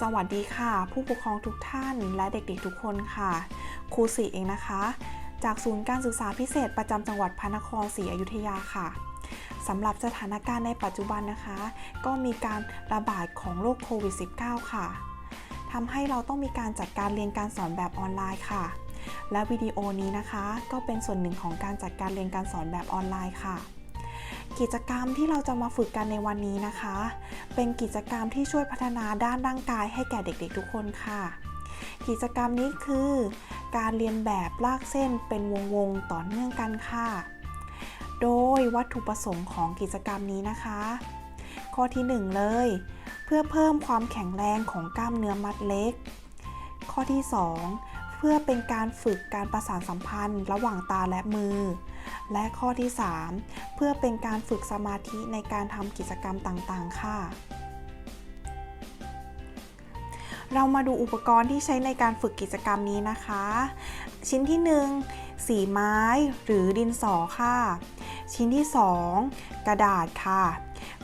สวัสดีค่ะ ผู้ปกครองทุกท่านและเด็กๆทุกคนค่ะครูสีเองนะคะ จากศูนย์การศึกษาพิเศษประจำจังหวัดพระนครศรีอยุธยาค่ะสำหรับสถานการณ์ในปัจจุบันนะคะ ก็มีการระบาดของโรคโควิด -19 ค่ะทำให้เราต้องมีการจัดการเรียนการสอนแบบออนไลน์ค่ะ และวิดีโอนี้นะคะ ก็เป็นส่วนหนึ่งของการจัดการเรียนการสอนแบบออนไลน์ค่ะ กิจกรรมที่เราจะมาฝึกกันในวันนี้นะคะ เป็นกิจกรรมที่ช่วยพัฒนาด้านร่างกายให้แก่เด็กๆทุกคนค่ะ กิจกรรมนี้คือ การเรียนแบบลากเส้นเป็นวงๆต่อเนื่องกันค่ะ โดยวัตถุประสงค์ของกิจกรรมนี้นะคะ ข้อที่ 1 เลย เพื่อเพิ่มความแข็งแรงของกล้ามเนื้อมัดเล็ก ข้อที่ 2 เพื่อเป็นการฝึกการประสานสัมพันธ์ ระหว่างตาและมือ และข้อที่ 3 เพื่อเป็นการฝึกสมาธิในการทำกิจกรรมต่างๆ ค่ะ เรามาดูอุปกรณ์ที่ใช้ในการฝึกกิจกรรมนี้นะคะ ชิ้นที่ 1 สีไม้หรือดินสอค่ะ ชิ้นที่ 2 กระดาษค่ะ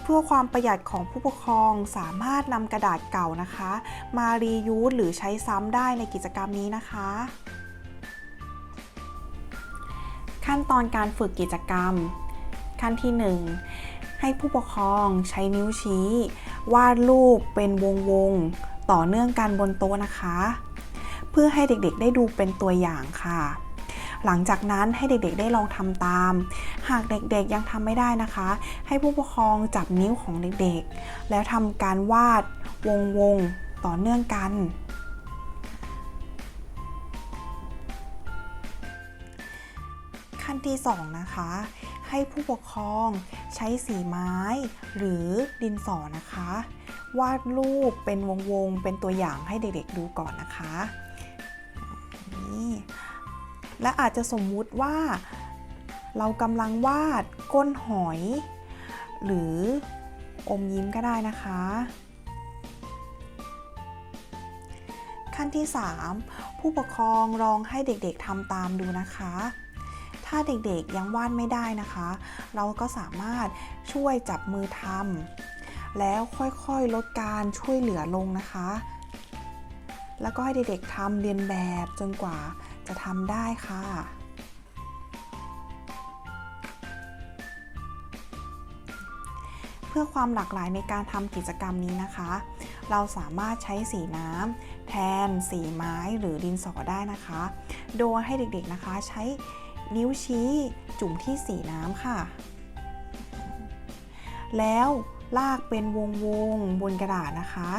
เพื่อความประหยัดของผู้ปกครองสามารถนำกระดาษเก่านะคะ มารียูสหรือใช้ซ้ำได้ในกิจกรรมนี้นะคะ ขั้นตอนการฝึกกิจกรรม ขั้นที่ 1 ให้ผู้ปกครองใช้นิ้วชี้ วาดรูปเป็นวงวงๆต่อเนื่องกันบนโต๊ะนะคะ เพื่อให้เด็กๆได้ดูเป็นตัวอย่างค่ะหลังจากนั้นให้เด็กๆได้ลองทำตาม หากเด็กๆยังทำไม่ได้นะคะ ให้ผู้ปกครองจับนิ้วของเด็กๆ แล้วทำการวาดวงวงๆต่อเนื่องกัน ขั้นที่ 2 นะคะ ให้ผู้ปกครองใช้สีไม้ หรือดินสอนะคะ วาดรูปเป็นวงๆเป็นตัวอย่างให้เด็กๆดูก่อนนะคะนี่และอาจจะสมมุติว่า เรากำลังวาดก้นหอย หรืออมยิ้มก็ได้นะคะ ขั้นที่ 3 ผู้ปกครองลองให้เด็กๆทำตามดูนะคะ ถ้าเด็กๆยังวาดไม่ได้นะคะ เราก็สามารถช่วยจับมือทำแล้วค่อยๆลดการช่วยเหลือลงนะคะ แล้วก็ให้เด็กๆทำเรียนแบบจนกว่าจะทำได้ค่ะ พื่อความหลากหลายในการทำกิจกรรมนี้นะคะ เราสามารถใช้สีน้ำแทนสีไม้หรือดินสอได้นะคะ โดยให้เด็กๆนะคะใช้นิ้วชี้จุ่มที่สีน้ำค่ะ แล้วลากเป็นวงวงๆบนกระดาษนะคะ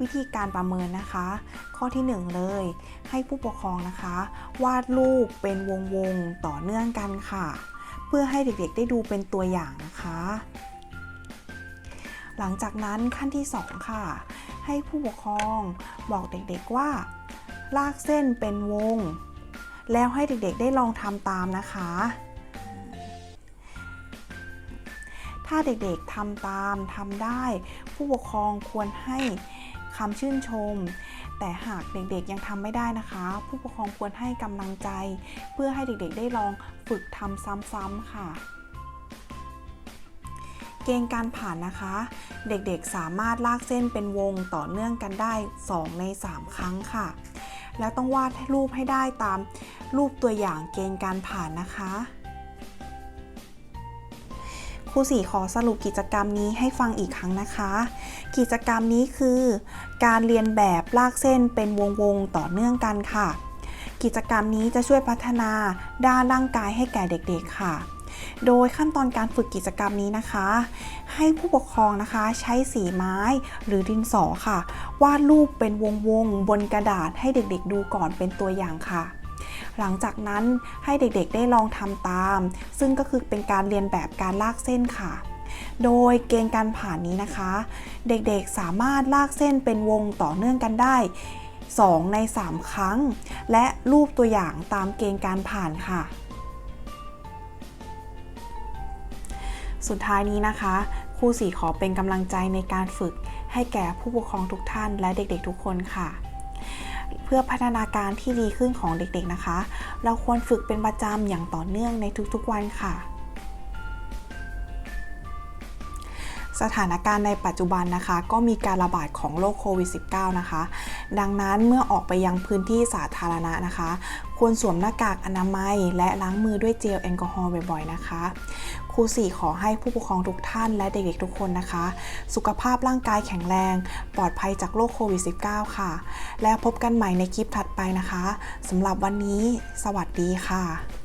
วิธีการประเมินนะคะ ข้อที่ 1 เลย ให้ผู้ปกครองนะคะ วาดรูปเป็นวงวงๆต่อเนื่องกันค่ะ เพื่อให้เด็กๆได้ดูเป็นตัวอย่างนะคะ หลังจากนั้นขั้นที่ 2 ค่ะ ให้ผู้ปกครองบอกเด็กๆว่า ลากเส้นเป็นวง แล้วให้เด็กๆได้ลองทำตามนะคะถ้าเด็กๆทำตามทำได้ ผู้ปกครองควรให้ คำชื่นชม แต่หากเด็กๆยังทำไม่ได้นะคะ ผู้ปกครองควรให้กำลังใจ เพื่อให้เด็กๆได้ลองฝึกทำซ้ำๆค่ะ เกณฑ์การผ่านนะคะ เด็กๆสามารถลากเส้นเป็นวงต่อเนื่องกันได้ 2 ใน 3 ครั้งค่ะ แล้วต้องวาดรูปให้ได้ตามรูปตัวอย่างเกณฑ์การผ่านนะคะ ครูสี่ขอสรุปกิจกรรมนี้ให้ฟังอีกครั้งนะคะ กิจกรรมนี้คือ การเรียนแบบลากเส้นเป็นวงๆต่อเนื่องกันค่ะ กิจกรรมนี้จะช่วยพัฒนาด้านร่างกายให้แก่เด็กๆค่ะ โดยขั้นตอนการฝึกกิจกรรมนี้นะคะ ให้ผู้ปกครองนะคะใช้สีไม้หรือดินสอค่ะวาดรูปเป็นวงๆบนกระดาษให้เด็กๆดูก่อนเป็นตัวอย่างค่ะ หลังจากนั้นให้เด็กๆได้ลองทำตาม ซึ่งก็คือเป็นการเรียนแบบการลากเส้นค่ะ โดยเกณฑ์การผ่านนี้นะคะ เด็กๆสามารถลากเส้นเป็นวงต่อเนื่องกันได้ 2 ใน 3 ครั้ง และรูปตัวอย่างตามเกณฑ์การผ่านค่ะสุดท้ายนี้นะคะครูสีขอเป็นกำลังใจในการฝึกให้แก่ผู้ปกครองทุกท่านและเด็กๆทุกคนค่ะ เพื่อพัฒนาการที่ดีขึ้นของเด็กๆนะคะ เราควรฝึกเป็นประจำอย่างต่อเนื่องในทุกๆวันค่ะ สถานการณ์ในปัจจุบันนะคะ ก็มีการระบาดของโรคโควิด -19 นะคะ ดังนั้นเมื่อออกไปยังพื้นที่สาธารณะนะคะ ควรสวมหน้ากากอนามัย และล้างมือด้วยเจลแอลกอฮอล์บ่อยๆ นะคะครูสี่ขอให้ผู้ปกครองทุกท่านและเด็กๆทุกคนนะคะ สุขภาพร่างกายแข็งแรง ปลอดภัยจากโรคโควิด -19 ค่ะ แล้วพบกันใหม่ในคลิปถัดไปนะคะสำหรับวันนี้ สวัสดีค่ะ